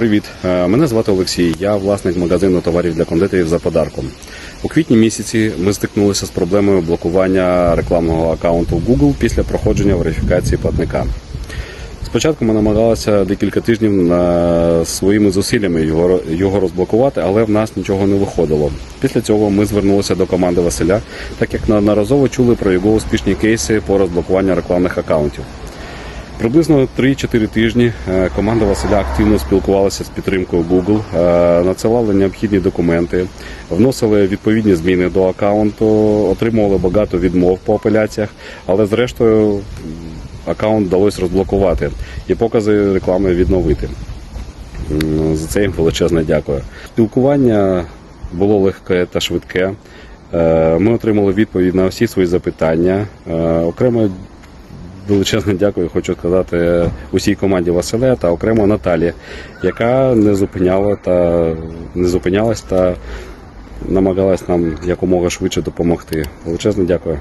Привіт, Е, мене звати Олексій. Я власник магазину товарів для кондитерів за подарком. У квітні місяці ми стикнулися з проблемою блокування рекламного аккаунту Google після проходження верифікації платника. Спочатку ми намагалися декілька тижнів на своїми зусиллями його, його розблокувати, але в нас нічого не виходило. Після цього ми звернулися до команди Василя, так як неодноразово чули про його успішні кейси по розблокуванню рекламних аккаунтів. Приблизно 3-4 тижні е, команда Василя активно спілкувалася з підтримкою Google, е, надсилали необхідні документи, вносили відповідні зміни до аккаунту, отримували багато відмов по апеляціях, але зрештою аккаунт вдалося розблокувати і покази реклами відновити. За це їм величезне дякую. Спілкування було легке та швидке. Е, Ми отримали відповідь на всі свої запитання. Окремо величезне дякую, хочу сказати усій команді Василя та окремо Наталі, яка не зупиняла та не зупинялась та намагалась нам якомога швидше допомогти. Величезне дякую.